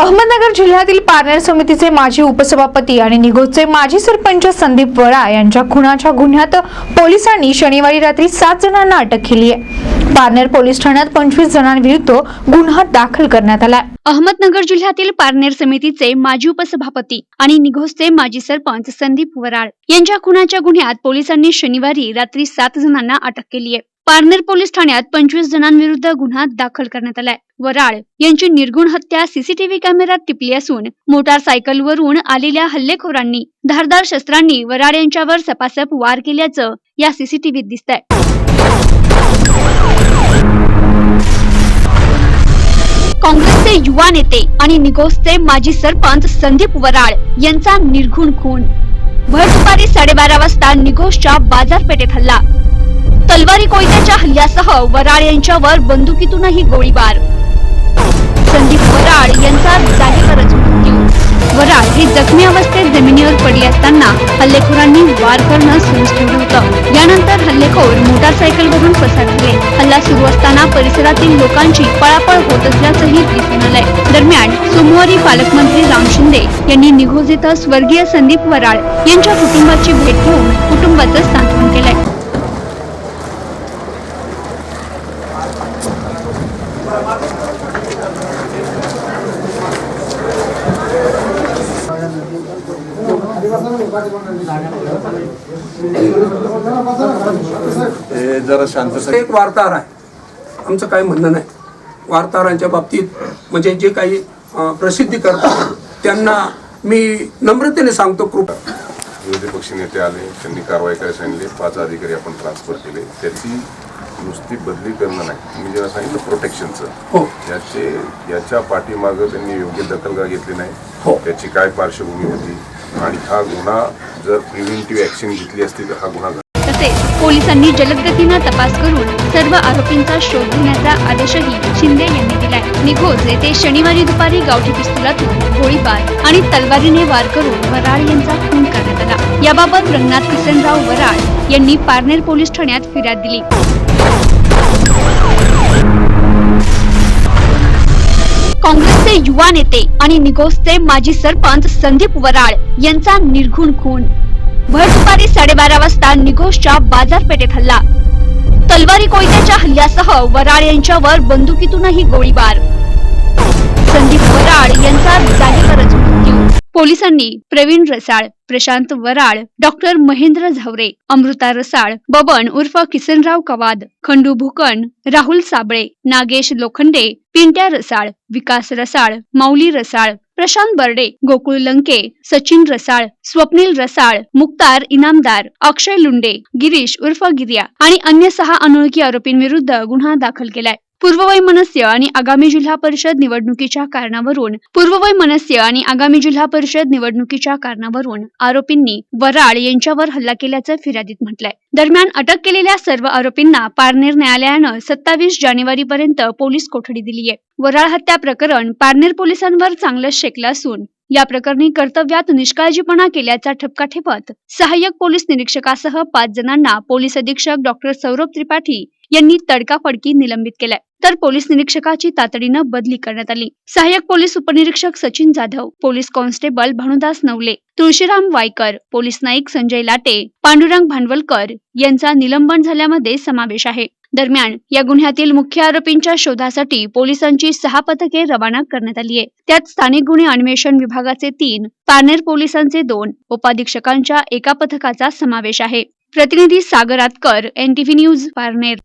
अहमदनगर जिल्ह्यातील पारनेर समितीचे माजी उपसभापती आणि निघोजचे माजी सरपंच संदीप वरा यांच्या खुनाच्या गुन्ह्यात पोलिसांनी शनिवारी रात्री सात जणांना अटक केली आहे. पारनेर पोलीस ठाण्यात पंचवीस जणांविरुद्ध गुन्हा दाखल करण्यात आला अहमदनगर जिल्ह्यातील पारनेर समितीचे माजी उपसभापती आणि निघोजचे माजी सरपंच संदीप वराळ यांच्या खुनाच्या गुन्ह्यात पोलिसांनी शनिवारी रात्री सात जणांना अटक केली आहे. पारनेर पोलीस ठाण्यात पंचवीस जणांविरुद्ध गुन्हा दाखल करण्यात आलाय. वराळ यांची निर्गुण हत्या सीसीटीव्ही कॅमेऱ्यात टिपली असून मोटारसायकलवरून आलेल्या हल्लेखोरांनी धारदार शस्त्रांनी वराळ यांच्यावर सपासप वार केल्याचं या सीसीटीव्हीत दिसतंय. काँग्रेसचे युवा नेते आणि निगोसचे माजी सरपंच संदीप वराळ यांचा निर्घुण खून. भर दुपारी साडेबारा वाजता निगोसच्या बाजारपेठेत हल्ला. तलवारी कोयत्याच्या हल्ल्यासह वराळ यांच्यावर बंदुकीतूनही गोळीबार. संदीप वराळ यांचा जागेवरच मृत्यू. वराळ हे जखमी अवस्थेत जमिनीवर पडले असताना हल्लेखोरांनी वार करणं सुरूच ठेवलं होतं. यानंतर हल्लेखोर मोटारसायकलवरून पसार झाले. हल्ला सुरू असताना परिसरातील लोकांची पळापळ होत असल्याचंही दिसून आलंय. दरम्यान सोमवारी पालकमंत्री राम शिंदे यांनी निघोज इथं स्वर्गीय संदीप वराळ यांच्या कुटुंबाची भेट घेऊन कुटुंबाचं सांत्वन केलंय हे जरा शांत एक वार्ताहर आहे. आमचं काही म्हणणं नाही. वार्ताहरांच्या बाबतीत म्हणजे जे काही प्रसिद्धी करतात त्यांना मी नम्रतेने सांगतो कृपा विरोधी पक्ष नेते आले त्यांनी कारवाई करायला सांगितली पाच अधिकारी आपण ट्रान्सफर केले. त्याची नुसती बदली करणं नाही. मी जेव्हा सांगितलं प्रोटेक्शनचं हो. याचे याच्या पाठीमागं त्यांनी योग्य दखल का घेतली हो. नाही त्याची काय पार्श्वभूमी होती? आणि हा गुन्हा जर प्रिव्हेंटिव्ह ऍक्शन घेतली असती तर हा गुन्हा घडला. तसेच पोलिसांनी जलदगतीनं तपास करून सर्व आरोपींचा शोध घेण्याचा आदेशही शिंदे यांनी दिलाय. निघोज येथे शनिवारी दुपारी गावठी पिस्तुलातून गोळीबार आणि तलवारीने वार करून वराळ यांचा खून करण्यात आला. याबाबत रंगनाथ किसनराव वराळ यांनी पारनेर पोलीस ठाण्यात फिर्याद दिली. काँग्रेसचे युवा नेते आणि निघोजचे माजी सरपंच संदीप वराळ यांचा निर्घुण खून. भर दुपारी साडेबारा वाजता निघोसच्या बाजारपेठेत हल्ला. तलवारी कोयत्याच्या हल्ल्यासह वराळ यांच्यावर बंदुकीतूनही गोळीबार. संदीप वराळ यांचा जागेवरच पोलिसांनी प्रवीण रसाळ प्रशांत वराळ डॉक्टर महेंद्र झावरे अमृता रसाळ बबन उर्फ किसनराव कवाद खंडू भुकन राहुल साबळे नागेश लोखंडे पिंट्या रसाळ विकास रसाळ माऊली रसाळ प्रशांत बर्डे गोकुळ लंके सचिन रसाळ स्वप्नील रसाळ मुक्तार इनामदार अक्षय लुंडे गिरीश उर्फ गिरिया आणि अन्य सहा अनोळखी आरोपींविरुद्ध गुन्हा दाखल केलाय. पूर्ववैमनस्य आणि आगामी जिल्हा परिषद निवडणुकीच्या कारणावरून पूर्ववैमनस्य आणि आगामी जिल्हा परिषद निवडणुकीच्या कारणावरून आरोपींनी वराळ यांच्यावर हल्ला केल्याचं फिर्यादीत म्हटलंय. दरम्यान अटक केलेल्या सर्व आरोपींना पारनेर न्यायालयानं सत्तावीस जानेवारी पर्यंत पोलीस कोठडी दिली आहे वराळ हत्या प्रकरण पारनेर पोलिसांवर चांगलंच शेकलं असून या प्रकरणी कर्तव्यात निष्काळजीपणा केल्याचा ठपका ठेवत सहाय्यक पोलीस निरीक्षकासह पाच जणांना पोलीस अधीक्षक डॉक्टर सौरभ त्रिपाठी यांनी तडकाफडकी निलंबित केलाय. तर पोलीस निरीक्षकाची तातडीनं बदली करण्यात आली. सहाय्यक पोलीस उपनिरीक्षक Sachin Jadhav police constable Bhanudas Navale Tulshiram Waykar police Naik Sanjay Late Pandurang Bhandwalkar यांचा निलंबन झाल्यामध्ये समावेश आहे. दरम्यान या गुन्ह्यातील मुख्य आरोपींच्या शोधासाठी पोलिसांची सहा पथके रवाना करण्यात आली आहे. त्यात स्थानिक गुन्हे अन्वेषण विभागाचे तीन पारनेर पोलिसांचे दोन उपाधीक्षकांच्या एका पथकाचा समावेश आहे. प्रतिनिधी सागर आतकर एनटीव्ही न्यूज पारनेर.